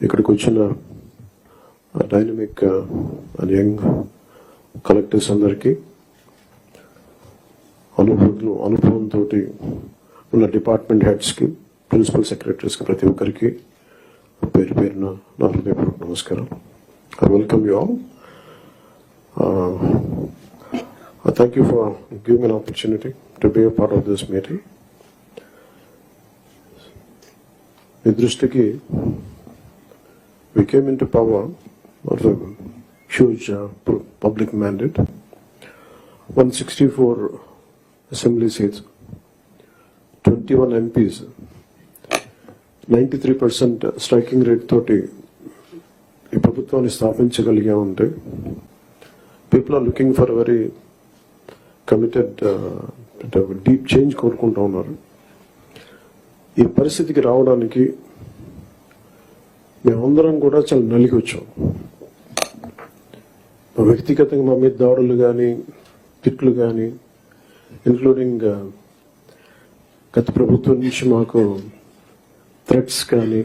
ఇక్కడికి వచ్చిన dynamic and young collectors అందరికీ అనుభవం అనుభవంతో ఉన్న డిపార్ట్మెంట్ హెడ్స్కి ప్రిన్సిపల్ సెక్రటరీస్కి ప్రతి ఒక్కరికి పేరు పేరున నా హృదయపూర్వక నమస్కారం. I welcome you all thank you for giving an opportunity to be a part of this meeting మీ దృష్టికి we came into power of a huge uh, public mandate, 164 assembly seats, 21 MPs, 93% striking rate తోటి ఈ ప్రభుత్వాన్ని స్థాపించగలిగామంటే people are looking for very committed deep change కోరుకుంటూ ఉన్నారు. ఈ పరిస్థితికి రావడానికి మేమందరం కూడా చాలా నలిగి వచ్చాం. వ్యక్తిగతంగా మా మీద దాడులు కానీ తిట్లు కానీ ఇంక్లూడింగ్ uh, గత ప్రభుత్వం నుంచి మాకు థ్రెట్స్ కానీ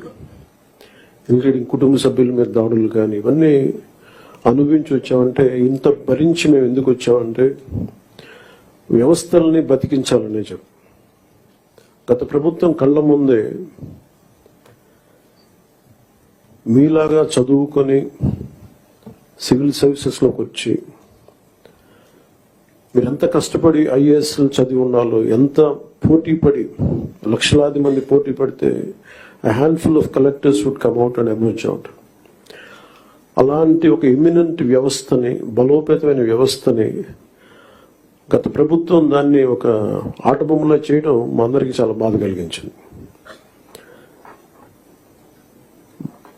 ఇంక్లూడింగ్ కుటుంబ సభ్యుల మీద దాడులు కానీ ఇవన్నీ అనుభవించి వచ్చామంటే ఇంత భరించి మేము ఎందుకు వచ్చామంటే వ్యవస్థల్ని బతికించాలనే చెప్పు. గత ప్రభుత్వం కళ్ళ ముందే మీలాగా చదువుకొని సివిల్ సర్వీసెస్లోకి వచ్చి మీరు ఎంత కష్టపడి ఐఏఎస్లు చదివి ఉన్నాలో ఎంత పోటీ పడి లక్షలాది మంది పోటీ పడితే handful of collectors would come out and emerge out అలాంటి ఒక ఇమినెంట్ వ్యవస్థని బలోపేతమైన వ్యవస్థని గత ప్రభుత్వం దాన్ని ఒక ఆటబొమ్మలా చేయడం మా అందరికీ చాలా బాధ కలిగించింది.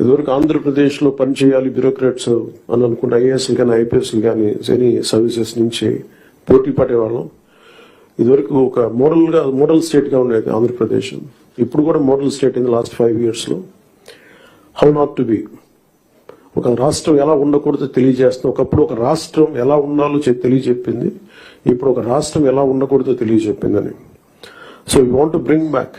ఇదివరకు ఆంధ్రప్రదేశ్లో పనిచేయాలి బ్యూరోక్రాట్స్ అని అనుకున్న ఐఏఎస్లు కానీ ఐపీఎస్లు కానీ ఎనీ సర్వీసెస్ నుంచి పోటీ పడేవాళ్ళం. ఇదివరకు ఒక మోడల్గా మోడల్ స్టేట్గా ఉండేది ఆంధ్రప్రదేశ్. ఇప్పుడు కూడా model state in last five ఇయర్స్లో హౌ నాట్ టు బి. ఒక రాష్ట్రం ఎలా ఉండకూడదో తెలియజేస్తుంది ఒకప్పుడు ఒక రాష్ట్రం ఎలా ఉండాలో తెలియజెప్పింది. ఇప్పుడు ఒక రాష్ట్రం ఎలా ఉండకూడదో తెలియజెప్పిందని. So you want to bring back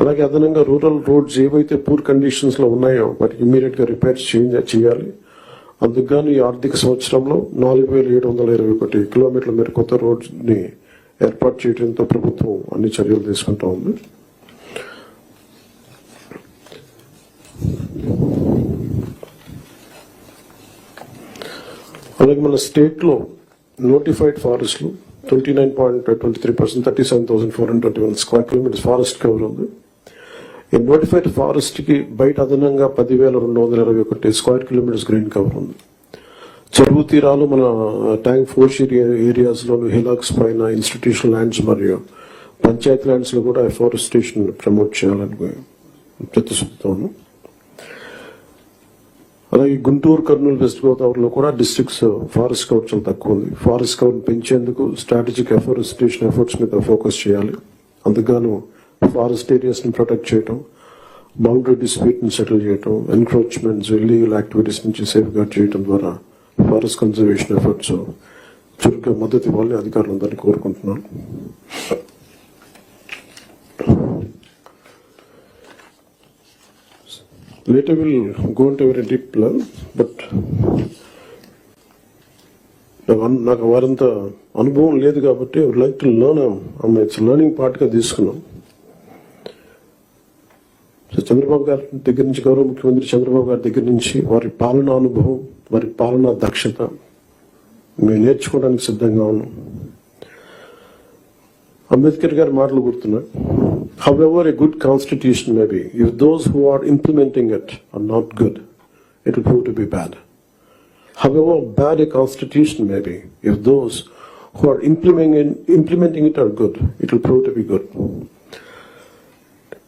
అలాగే అదనంగా రూరల్ రోడ్స్ ఏవైతే పూర్ కండిషన్స్లో ఉన్నాయో వాటికి ఇమీడియట్గా రిపేర్ చేయాలి. అందుకుగాను ఈ ఆర్థిక సంవత్సరంలో నాలుగు వేల ఏడు వందల ఇరవై ఒకటి కిలోమీటర్ల మేర కొత్త రోడ్స్ని ఏర్పాటు చేయడంతో ప్రభుత్వం అన్ని చర్యలు తీసుకుంటా ఉంది. అలాగే మన స్టేట్లో notified ఫారెస్ట్లు twenty nine point twenty three percent thirty seven thousand four hundred twenty one square kilometres forest cover ఉంది. ఈ నోటిఫైడ్ ఫారెస్ట్కి బయట అదనంగా పదివేల రెండు వందల ఇరవై ఒకటి స్క్వేర్ కిలోమీటర్స్ గ్రీన్ కవర్ ఉంది. చెరువు తీరాలు మన ట్యాంక్ ఫోర్స్ ఏరియాస్లో హిలాక్స్ పైన ఇన్స్టిట్యూషన్ ల్యాండ్స్ మరియు పంచాయత్ ల్యాండ్స్లో కూడా ఫారెస్టేషన్ ప్రమోట్ చేయాలని ప్రతిశుద్ధి అలాగే గుంటూరు కర్నూలు వెస్ట్ గోదావరిలో కూడా డిస్ట్రిక్ట్స్ ఫారెస్ట్ కవర్ చాలా తక్కువ ఉంది. ఫారెస్ట్ కవర్ పెంచేందుకు స్ట్రాటజిక్ ఎఫారెస్టేషన్ ఎఫర్ట్స్ మీద ఫోకస్ చేయాలి. అందుకు ఫారెస్ట్ ఏరియాస్ని ప్రొటెక్ట్ చేయటం బౌండరీ డిస్ప్యూట్ని సెటిల్ చేయటం ఎన్క్రోచ్మెంట్స్ ఇల్లీగల్ యాక్టివిటీస్ నుంచి సేఫ్ గార్డ్ చేయడం ద్వారా ఫారెస్ట్ కన్జర్వేషన్ ఎఫర్ట్స్ చురుగ్గా మద్దతు ఇవ్వాలని అధికారులందరినీ కోరుకుంటున్నాను. Later will go into a very deep level, నాకు వారంత అనుభవం లేదు కాబట్టి like to learn it's learning పార్ట్గా తీసుకున్నాం. చంద్రబాబు గారి దగ్గర నుంచి గౌరవ ముఖ్యమంత్రి చంద్రబాబు గారి దగ్గర నుంచి వారి పాలనా అనుభవం వారి పాలనా దక్షత మేము నేర్చుకోవడానికి సిద్ధంగా ఉన్నాం. అంబేద్కర్ గారి మాటలు గుర్తున్నాయి. However a good constitution may be if those who are implementing it are not good it will prove to be bad however bad a constitution may be, if those who are implementing, implementing it are good, it will prove to be good.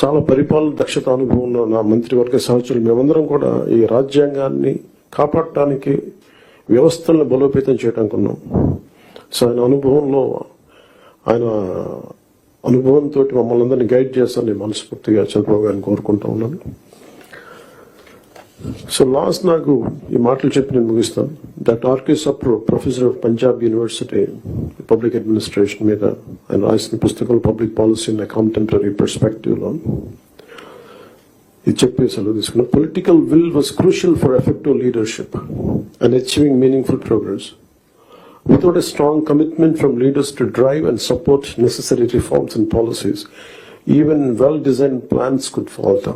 చాలా పరిపాలన దక్షత అనుభవం ఉన్న నా మంత్రివర్గ సహచరులు మేమందరం కూడా ఈ రాజ్యాంగాన్ని కాపాడటానికి వ్యవస్థలను బలోపేతం చేయడానికి ఉన్నాం. సో ఆయన అనుభవంలో ఆయన అనుభవంతో మమ్మల్ని అందరినీ గైడ్ చేస్తాను మనస్ఫూర్తిగా చంద్రబాబు గారిని కోరుకుంటా ఉన్నాను. సో లాస్ట్ నాకు ఈ మాటలు చెప్పి నేను ముగిస్తాను doctor R K Sapro professor of Punjab university public administration మీద ఆయన రాసిన పుస్తకం public policy in contemporary perspective లో ఇది చెప్పి సెలవు తీసుకున్నా political will was crucial for effective leadership and achieving meaningful progress Without a strong commitment from leaders to drive and support necessary reforms and policies, even well-designed plans could falter.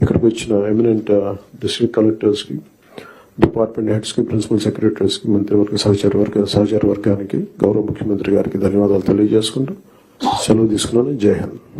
ఇక్కడికి వచ్చిన eminent district కలెక్టర్స్కి department హెడ్స్కి principal సెక్రటరీస్కి మంత్రివర్గ సహచార వర్గ సహచార వర్గానికి గౌరవ ముఖ్యమంత్రి గారికి ధన్యవాదాలు తెలియజేసుకుంటూ సెలవు తీసుకున్నాను. జై హింద్.